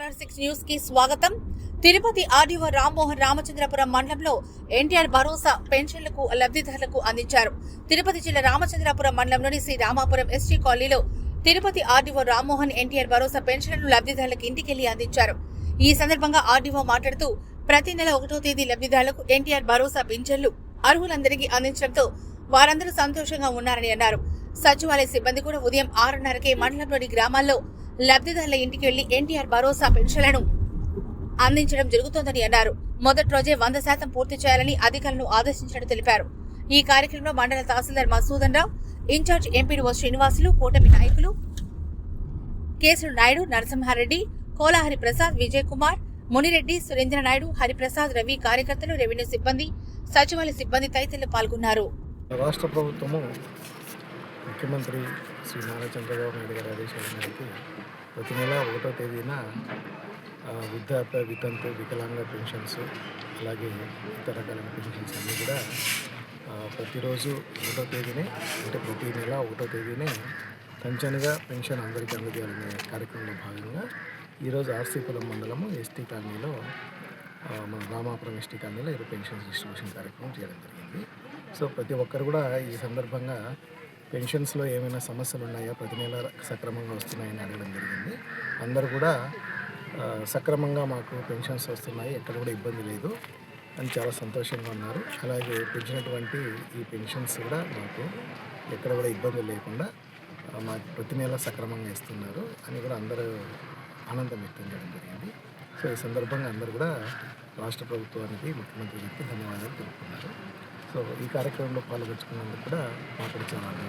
RR six న్యూస్కి స్వాగతం. Tirupati RDO Rammohan Ramachandrapuram మండలంలో ఎన్టీఆర్ భరోసా పెన్షన్లకు లబ్ధిదారులకు అందించారు. తిరుపతి జిల్లా రామచంద్రపురం మండలంలోని శ్రీ రామాపురం ఎస్టీ కాలనీలో తిరుపతి ఆర్డీఓ రామ్మోహన్ ఎన్టీఆర్ భరోసా పెన్షన్లను లబ్ధిదారులకు ఇంటికెళ్ళి అందించారు. ఈ సందర్భంగా ఆర్డీఓ మాట్లాడుతూ ప్రతి నెల ఒకటో తేదీ లబ్ధిదారులకు ఎన్టీఆర్ భరోసా పింఛన్లు అర్హులందరికీ అందించడంతో వారందరూ సంతోషంగా ఉన్నారని అన్నారు. సచివాలయ సిబ్బంది కూడా ఉదయం ఆరున్నరకే మండలంలోని గ్రామాల్లో లబ్ధిదారుల ఇంటికి వెళ్ళి ఎన్టీఆర్ భరోసా పెన్షన్లను అందించడం జరుగుతోందని అన్నారు. మొదటి రోజే వంద శాతం పూర్తి చేయాలని అధికారులను ఆదేశించినట్టు తెలిపారు. ఈ కార్యక్రమంలో మండల తహసీల్దార్ మసూదన్ రావు ఇన్ఛార్జ్ ఎంపీడీఓ శ్రీనివాసులు కూటమి నాయకులు కేసులు నాయుడు నరసింహారెడ్డి కోలాహరి ప్రసాద్ విజయ్ కుమార్ మునిరెడ్డి సురేంద్ర నాయుడు హరిప్రసాద్ రవి కార్యకర్తలు రెవెన్యూ సిబ్బంది సచివాలయ సిబ్బంది తదితరులు పాల్గొన్నారు. రాష్ట్ర ప్రభుత్వము ముఖ్యమంత్రి శ్రీ నారా చంద్రబాబు నాయుడు గారి ఆదేశాల మేరకు ప్రతి నెల ఒకటో తేదీన వృద్ధాప్య వితంతు వికలాంగ పెన్షన్స్ అలాగే ఇతర రకాల పెన్షన్స్ అన్నీ కూడా ప్రతిరోజు ఒకటో తేదీనే అంటే ప్రతి నెల ఒకటో తేదీనే టంచన్గా పెన్షన్ అందరికీ అందజేయాలనే కార్యక్రమంలో భాగంగా ఈరోజు ఆర్సీపురం మండలము ఎస్టీ కాలనీలో మన రామాపురం ఎస్టీ కాలనీలో ఈరోజు పెన్షన్ డిస్ట్రిబ్యూషన్ కార్యక్రమం చేయడం జరిగింది. సో ప్రతి ఒక్కరు కూడా ఈ సందర్భంగా పెన్షన్స్లో ఏమైనా సమస్యలు ఉన్నాయా ప్రతి నెల సక్రమంగా వస్తున్నాయని అడగడం జరిగింది. అందరూ కూడా సక్రమంగా మాకు పెన్షన్స్ వస్తున్నాయి ఎక్కడ కూడా ఇబ్బంది లేదు అని చాలా సంతోషంగా ఉన్నారు. అలాగే పెంచినటువంటి ఈ పెన్షన్స్ కూడా మాకు ఎక్కడ కూడా ఇబ్బంది లేకుండా మాకు ప్రతి నెల సక్రమంగా ఇస్తున్నారు అని కూడా అందరూ ఆనందం వ్యక్తం చేయడం జరిగింది. సో ఈ సందర్భంగా అందరూ కూడా రాష్ట్ర ప్రభుత్వానికి ముఖ్యమంత్రి గారికి ధన్యవాదాలు తెలుపుతున్నారు. సో ఈ కార్యక్రమంలో పాల్గొచ్చుకున్నందుకు కూడా మాట్లాడుతున్నాను.